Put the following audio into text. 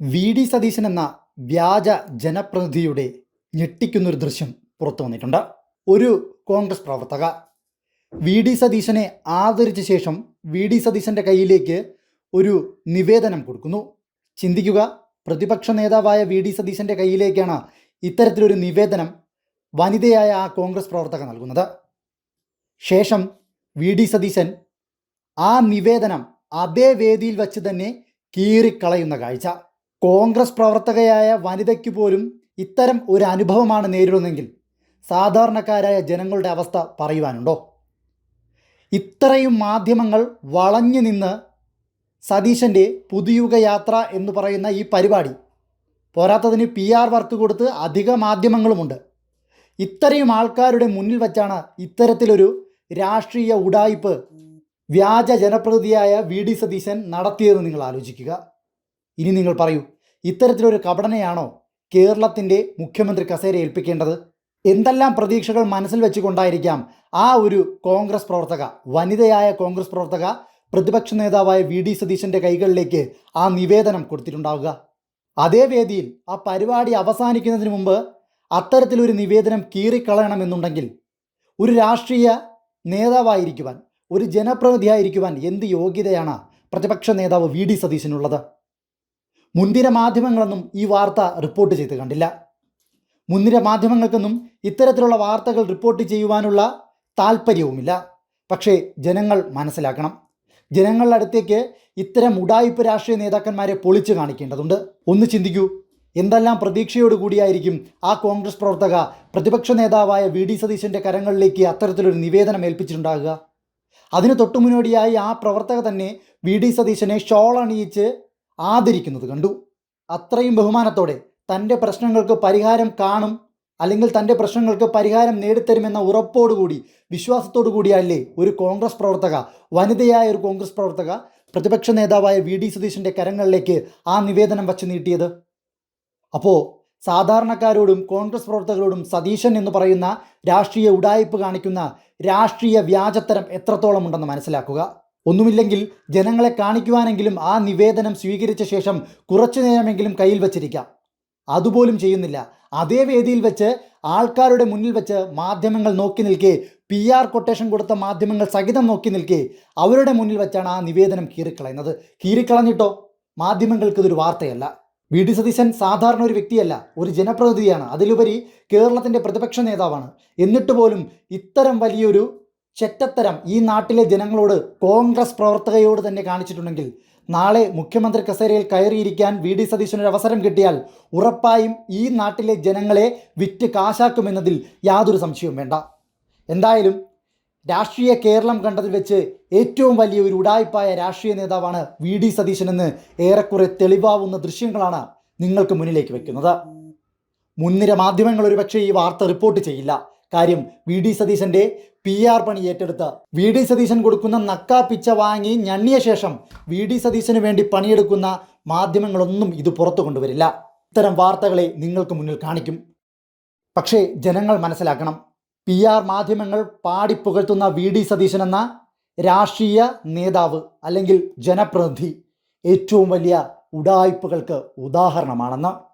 V D Satheesan എന്ന വ്യാജ ജനപ്രതിനിധിയുടെ ഞെട്ടിക്കുന്നൊരു ദൃശ്യം പുറത്തു വന്നിട്ടുണ്ട്. ഒരു കോൺഗ്രസ് പ്രവർത്തക വി ഡി സതീശനെ ആദരിച്ച ശേഷം വി ഡി സതീശന്റെ കയ്യിലേക്ക് ഒരു നിവേദനം കൊടുക്കുന്നു. ചിന്തിക്കുക പ്രതിപക്ഷ നേതാവായ വി ഡി സതീശന്റെ കയ്യിലേക്കാണ് ഇത്തരത്തിലൊരു നിവേദനം വനിതയായ ആ കോൺഗ്രസ് പ്രവർത്തക നൽകുന്നത്. ശേഷം വി ഡി സതീശൻ ആ നിവേദനം അതേ വേദിയിൽ വച്ച് തന്നെ കീറിക്കളയുന്ന കാഴ്ച. കോൺഗ്രസ് പ്രവർത്തകയായ വനിതയ്ക്ക് പോലും ഇത്തരം ഒരു അനുഭവമാണ് നേരിടുന്നതെങ്കിൽ സാധാരണക്കാരായ ജനങ്ങളുടെ അവസ്ഥ പറയുവാനുണ്ടോ? ഇത്രയും മാധ്യമങ്ങൾ വളഞ്ഞു നിന്ന് സതീശന്റെ പുതുയുഗ യാത്ര എന്ന് പറയുന്ന ഈ പരിപാടി പോരാത്തതിന് പി ആർ വർക്ക് കൊടുത്ത് അധിക മാധ്യമങ്ങളുമുണ്ട്. ഇത്രയും ആൾക്കാരുടെ മുന്നിൽ വച്ചാണ് ഇത്തരത്തിലൊരു രാഷ്ട്രീയ ഉടായിപ്പ് വ്യാജ ജനപ്രതിനിധിയായ വി ഡി സതീശൻ നടത്തിയതെന്ന് നിങ്ങൾ ആലോചിക്കുക. ഇനി നിങ്ങൾ പറയൂ ഇത്തരത്തിലൊരു കപടനയാണോ കേരളത്തിന്റെ മുഖ്യമന്ത്രി കസേര ഏൽപ്പിക്കേണ്ടത്? എന്തെല്ലാം പ്രതീക്ഷകൾ മനസ്സിൽ വെച്ചുകൊണ്ടായിരിക്കാം ആ ഒരു കോൺഗ്രസ് പ്രവർത്തക വനിതയായ കോൺഗ്രസ് പ്രവർത്തക പ്രതിപക്ഷ നേതാവായ വി ഡി സതീശന്റെ കൈകളിലേക്ക് ആ നിവേദനം കൊടുത്തിട്ടുണ്ടാവുക? അതേ വേദിയിൽ ആ പരിപാടി അവസാനിക്കുന്നതിന് മുമ്പ് അത്തരത്തിലൊരു നിവേദനം കീറിക്കളയണമെന്നുണ്ടെങ്കിൽ ഒരു രാഷ്ട്രീയ നേതാവായിരിക്കുവാൻ ഒരു ജനപ്രതിനിധിയായിരിക്കുവാൻ എന്ത് യോഗ്യതയാണ് പ്രതിപക്ഷ നേതാവ് വി ഡി സതീശനുള്ളത്? മുൻനിര മാധ്യമങ്ങളൊന്നും ഈ വാർത്ത റിപ്പോർട്ട് ചെയ്ത് കണ്ടില്ല. മുൻനിര മാധ്യമങ്ങൾക്കൊന്നും ഇത്തരത്തിലുള്ള വാർത്തകൾ റിപ്പോർട്ട് ചെയ്യുവാനുള്ള താല്പര്യവുമില്ല പക്ഷേ ജനങ്ങൾ മനസ്സിലാക്കണം. ജനങ്ങളുടെ അടുത്തേക്ക് ഇത്തരം ഉടായിപ്പ് രാഷ്ട്രീയ നേതാക്കന്മാരെ പൊളിച്ചു കാണിക്കേണ്ടതുണ്ട്. ഒന്ന് ചിന്തിക്കൂ. എന്തെല്ലാം പ്രതീക്ഷയോടുകൂടിയായിരിക്കും ആ കോൺഗ്രസ് പ്രവർത്തക പ്രതിപക്ഷ നേതാവായ വി ഡി സതീശന്റെ കരങ്ങളിലേക്ക് അത്തരത്തിലൊരു നിവേദനം ഏൽപ്പിച്ചിട്ടുണ്ടാകുക? അതിന് തൊട്ടുമുന്നോടിയായി ആ പ്രവർത്തക തന്നെ വി ഡി സതീശനെ ഷോൾ അണിയിച്ച് ആദരിക്കുന്നത് കണ്ടു. അത്രയും ബഹുമാനത്തോടെ തന്റെ പ്രശ്നങ്ങൾക്ക് പരിഹാരം കാണും അല്ലെങ്കിൽ തന്റെ പ്രശ്നങ്ങൾക്ക് പരിഹാരം നേടിത്തരുമെന്ന ഉറപ്പോടുകൂടി വിശ്വാസത്തോടു കൂടിയല്ലേ ഒരു കോൺഗ്രസ് പ്രവർത്തക വനിതയായ ഒരു കോൺഗ്രസ് പ്രവർത്തക പ്രതിപക്ഷ നേതാവായ വി. ഡി. സതീശന്റെ കരങ്ങളിലേക്ക് ആ നിവേദനം വച്ച് നീട്ടിയത്? അപ്പോൾ സാധാരണക്കാരോടും കോൺഗ്രസ് പ്രവർത്തകരോടും സതീശൻ എന്ന് പറയുന്ന രാഷ്ട്രീയ ഉടായ്പ് കാണിക്കുന്ന രാഷ്ട്രീയ വ്യാജത്തരം എത്രത്തോളം ഉണ്ടെന്ന് മനസ്സിലാക്കുക? ഒന്നുമില്ലെങ്കിൽ ജനങ്ങളെ കാണിക്കുവാനെങ്കിലും ആ നിവേദനം സ്വീകരിച്ച ശേഷം കുറച്ചു നേരമെങ്കിലും കയ്യിൽ വച്ചിരിക്കാം. അതുപോലും ചെയ്യുന്നില്ല. അതേ വേദിയിൽ വെച്ച് ആൾക്കാരുടെ മുന്നിൽ വെച്ച് മാധ്യമങ്ങൾ നോക്കി നിൽക്കേ പി ആർ കൊട്ടേഷൻ കൊടുത്ത മാധ്യമങ്ങൾ സഹിതം നോക്കി നിൽക്കേ അവരുടെ മുന്നിൽ വെച്ചാണ് ആ നിവേദനം കീറിക്കളയുന്നത്. കീറിക്കളഞ്ഞിട്ടോ? മാധ്യമങ്ങൾക്ക് ഇതൊരു വാർത്തയല്ല. വി. ഡി. സതീശൻ സാധാരണ ഒരു വ്യക്തിയല്ല ഒരു ജനപ്രതിനിധിയാണ്. അതിലുപരി കേരളത്തിന്റെ പ്രതിപക്ഷ നേതാവാണ്. എന്നിട്ട് പോലും ഇത്തരം വലിയൊരു ചെറ്റത്തരം ഈ നാട്ടിലെ ജനങ്ങളോട് കോൺഗ്രസ് പ്രവർത്തകയോട് തന്നെ കാണിച്ചിട്ടുണ്ടെങ്കിൽ നാളെ മുഖ്യമന്ത്രി കസേരയിൽ കയറിയിരിക്കാൻ വി ഡി സതീശനൊരു അവസരം കിട്ടിയാൽ ഉറപ്പായും ഈ നാട്ടിലെ ജനങ്ങളെ വിറ്റ് കാശാക്കുമെന്നതിൽ യാതൊരു സംശയവും വേണ്ട. എന്തായാലും രാഷ്ട്രീയ കേരളം കണ്ടതിൽ വെച്ച് ഏറ്റവും വലിയ ഒരു ഉടായ്പായ രാഷ്ട്രീയ നേതാവാണ് വി ഡി സതീശനെന്ന് ഏറെക്കുറെ തെളിവാവുന്ന ദൃശ്യങ്ങളാണ് നിങ്ങൾക്ക് മുന്നിലേക്ക് വെക്കുന്നത്. മുൻനിര മാധ്യമങ്ങൾ ഒരുപക്ഷെ ഈ വാർത്ത റിപ്പോർട്ട് ചെയ്യില്ല. കാര്യം വി ഡി സതീശന്റെ പി ആർ പണി ഏറ്റെടുത്ത്. വി ഡി സതീശൻ കൊടുക്കുന്ന നക്കാ പിച്ച വാങ്ങി ഞണ്ണിയ ശേഷം വി ഡി സതീശന് വേണ്ടി പണിയെടുക്കുന്ന മാധ്യമങ്ങളൊന്നും ഇത് പുറത്തു കൊണ്ടുവരില്ല. ഇത്തരം വാർത്തകളെ നിങ്ങൾക്ക് മുന്നിൽ കാണിക്കും. പക്ഷേ ജനങ്ങൾ മനസ്സിലാക്കണം. പി ആർ മാധ്യമങ്ങൾ പാടിപ്പുകഴ്ത്തുന്ന വി ഡി സതീശൻ എന്ന രാഷ്ട്രീയ നേതാവ് അല്ലെങ്കിൽ ജനപ്രതിനിധി ഏറ്റവും വലിയ ഉടായ്പകൾക്ക് ഉദാഹരണമാണെന്ന്